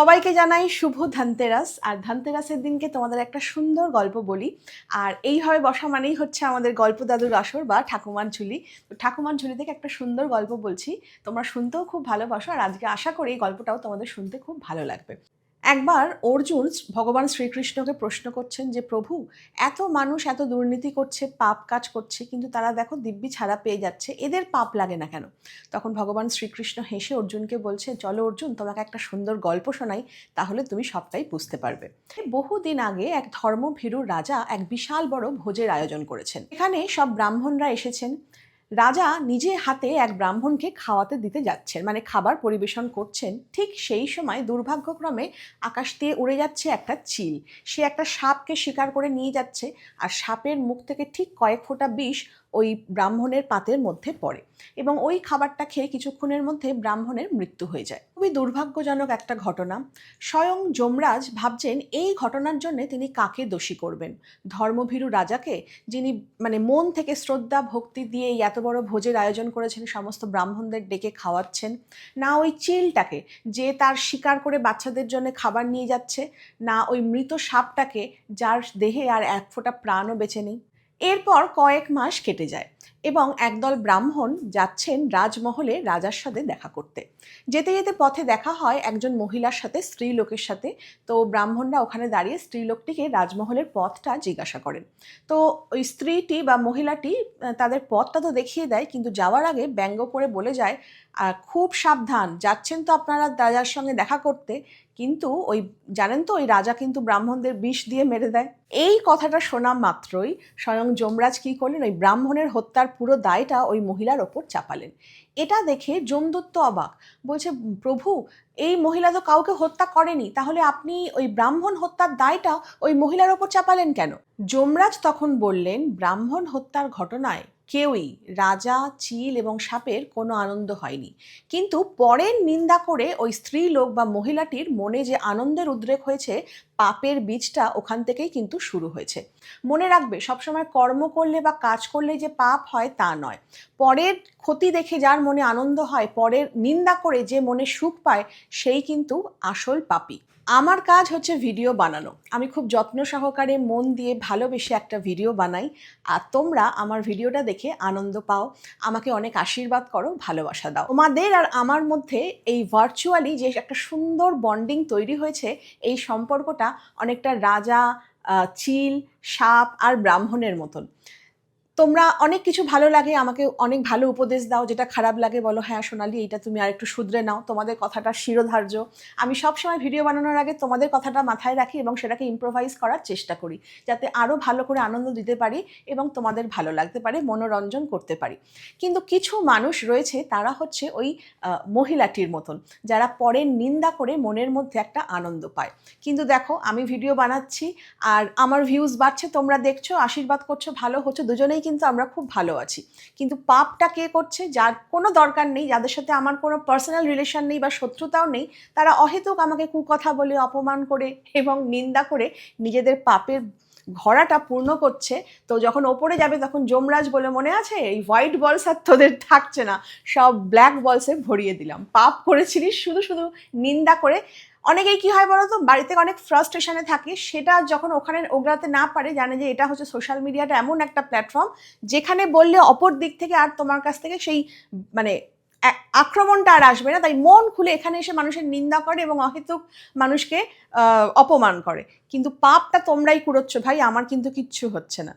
সবাইকে জানাই শুভ ধানতেরাস। আর ধানতেরাসের দিনকে তোমাদের একটা সুন্দর গল্প বলি। আর এইভাবে বসা মানেই হচ্ছে আমাদের গল্প দাদুর আসর বা ঠাকুমার ঝুলি। তো ঠাকুমার ঝুলি থেকে একটা সুন্দর গল্প বলছি। তোমরা শুনতেও খুব ভালোবাসো। আর আজকে আশা করি এই গল্পটাও তোমাদের শুনতে খুব ভালো লাগবে। একবার অর্জুন ভগবান শ্রীকৃষ্ণকে প্রশ্ন করছেন যে, প্রভু, এত মানুষ এত দুর্নীতি করছে, পাপ কাজ করছে, কিন্তু তারা দেখো দিব্যি ছাড়া পেয়ে যাচ্ছে, এদের পাপ লাগে না কেন? তখন ভগবান শ্রীকৃষ্ণ হেসে অর্জুনকে বলছে, চলো অর্জুন, তোমাকে একটা সুন্দর গল্প শোনাই, তাহলে তুমি সবটাই বুঝতে পারবে। বহুদিন আগে এক ধর্মভীরু রাজা এক বিশাল বড় ভোজের আয়োজন করেছেন। এখানে সব ব্রাহ্মণরা এসেছেন। রাজা নিজে হাতে এক ব্রাহ্মণকে খাওয়াতে দিতে যাচ্ছেন মানে খাবার পরিবেশন করছেন। ঠিক সেই সময় দুর্ভাগ্যক্রমে আকাশ দিয়ে উড়ে যাচ্ছে একটা চিল। সে একটা সাপকে শিকার করে নিয়ে যাচ্ছে, আর সাপের মুখ থেকে ঠিক কয়েক ফোঁটা বিষ ওই ব্রাহ্মণের পাতের মধ্যে পড়ে এবং ওই খাবারটা খেয়ে কিছুক্ষণের মধ্যে ব্রাহ্মণের মৃত্যু হয়ে যায়। খুবই দুর্ভাগ্যজনক একটা ঘটনা। স্বয়ং যমরাজ ভাবছেন, এই ঘটনার জন্য তিনি কাকে দোষী করবেন? ধর্মভীরু রাজাকে, যিনি মানে মন থেকে শ্রদ্ধা, ভক্তি দিয়ে এই এত বড় ভোজের আয়োজন করেছেন, সমস্ত ব্রাহ্মণদের ডেকে খাওয়াচ্ছেন, না ওই চিলটাকে, যে তার শিকার করে বাচ্চাদের জন্য খাবার নিয়ে যাচ্ছে, না ওই মৃত সাপটাকে, যার দেহে আর এক ফোঁটা প্রাণও বেঁচে নেই। এরপর কয়েক মাস কেটে যায় এবং একদল ব্রাহ্মণ যাচ্ছেন রাজমহলে রাজার সাথে দেখা করতে। যেতে যেতে পথে দেখা হয় একজন মহিলার সাথে স্ত্রী লোকের সাথে। তো ব্রাহ্মণরা ওখানে দাঁড়িয়ে স্ত্রীলোকটিকে রাজমহলের পথটা জিজ্ঞাসা করেন। তো ওই স্ত্রীটি বা মহিলাটি তাদের পথটা তো দেখিয়ে দেয়, কিন্তু যাওয়ার আগে ব্যঙ্গ করে বলে যায় খুব সাবধান, যাচ্ছেন তো আপনারা রাজার সঙ্গে দেখা করতে। কিন্তু ওই, জানেন তো, ওই রাজা কিন্তু ব্রাহ্মণদের বিষ দিয়ে মেরে দেয়। এই কথাটা শোনা মাত্রই স্বয়ং যমরাজ কী করলেন? ওই ব্রাহ্মণের হত্যার পুরো দায়টা ওই মহিলার ওপর চাপালেন। এটা দেখে যমদূত অবাক, বলছে, প্রভু, এই মহিলা তো কাউকে হত্যা করেনি, তাহলে আপনি ওই ব্রাহ্মণ হত্যার দায়টা ওই মহিলার ওপর চাপালেন কেন? যমরাজ তখন বললেন, ব্রাহ্মণ হত্যার ঘটনায় কেউই রাজা, চিল এবং সাপের কোনো আনন্দ হয়নি। কিন্তু পরের নিন্দা করে ওই স্ত্রী লোক বা মহিলাটির মনে যে আনন্দের উদ্রেক হয়েছে, পাপের বীজটা ওখান থেকেই কিন্তু শুরু হয়েছে। মনে রাখবে, সবসময় কর্ম করলে বা কাজ করলে যে পাপ হয় তা নয়। পরের ক্ষতি দেখে যার মনে আনন্দ হয়, পরের নিন্দা করে যে মনে সুখ পায়, সেই কিন্তু আসল পাপী। আমার কাজ হচ্ছে ভিডিও বানানো। আমি খুব যত্ন সহকারে মন দিয়ে ভালোবেসে একটা ভিডিও বানাই। আর তোমরা আমার ভিডিওটা দেখে আনন্দ পাও। আমাকে অনেক আশীর্বাদ করো, ভালোবাসা দাও। তোমাদের আর আমার মধ্যে এই ভার্চুয়ালি যে একটা সুন্দর বন্ডিং তৈরি হয়েছে, এই সম্পর্কটা অনেকটা রাজা চিল, সাপ আর ব্রাহ্মণের মতন। তোমরা অনেক কিছু ভালো লাগে, আমাকে অনেক ভালো উপদেশ দাও, যেটা খারাপ লাগে, বলো হ্যাঁ সোনালি, এইটা তুমি আর একটু শুধরে নাও, তোমাদের কথাটা শিরোধার্য। আমি সবসময় ভিডিও বানানোর আগে তোমাদের কথাটা মাথায় রাখি এবং সেটাকে ইম্প্রোভাইজ করার চেষ্টা করি, যাতে আরও ভালো করে আনন্দ দিতে পারি এবং তোমাদের ভালো লাগতে পারে, মনোরঞ্জন করতে পারি। কিন্তু কিছু মানুষ রয়েছে, তারা হচ্ছে ওই মহিলাটির মতন, যারা পরের নিন্দা করে মনের মধ্যে একটা আনন্দ পায়। কিন্তু দেখো, আমি ভিডিও বানাচ্ছি আর আমার ভিউজ বাড়ছে, তোমরা দেখছ, আশীর্বাদ করছ, ভালো হচ্ছে, দুজনেই কিন্তু আমরা খুব ভালো আছি। কিন্তু পাপটা কে করছে? যার কোনো দরকার নেই, যাদের সাথে আমার কোনো পার্সোনাল রিলেশন নেই বা শত্রুতাও নেই, তারা অহেতুক আমাকে কুকথা বলে, অপমান করে এবং নিন্দা করে নিজেদের পাপের ঘোড়াটা পূর্ণ করছে। তো যখন ওপরে যাবে তখন যমরাজ বলে মনে আছে, এই হোয়াইট বলস আর তোদের থাকছে না। সব ব্ল্যাক বলসে ভরিয়ে দিলাম। পাপ করেছিলিস শুধু শুধু নিন্দা করে অনেকেই কি হয় বলো তো বাড়িতে অনেক ফ্রাস্ট্রেশনে থাকে, সেটা যখন ওখানে ওগড়াতে না পারে, জানে যে এটা হচ্ছে সোশ্যাল মিডিয়াটা এমন একটা প্ল্যাটফর্ম যেখানে বললে অপর দিক থেকে আর তোমার কাছ থেকে সেই মানে আক্রমণটা আর আসবে না। তাই মন খুলে এখানে এসে মানুষের নিন্দা করে এবং অহেতুক মানুষকে অপমান করে। কিন্তু পাপটা তোমরাই কুড়োচ্ছ, ভাই, আমার কিন্তু কিচ্ছু হচ্ছে না।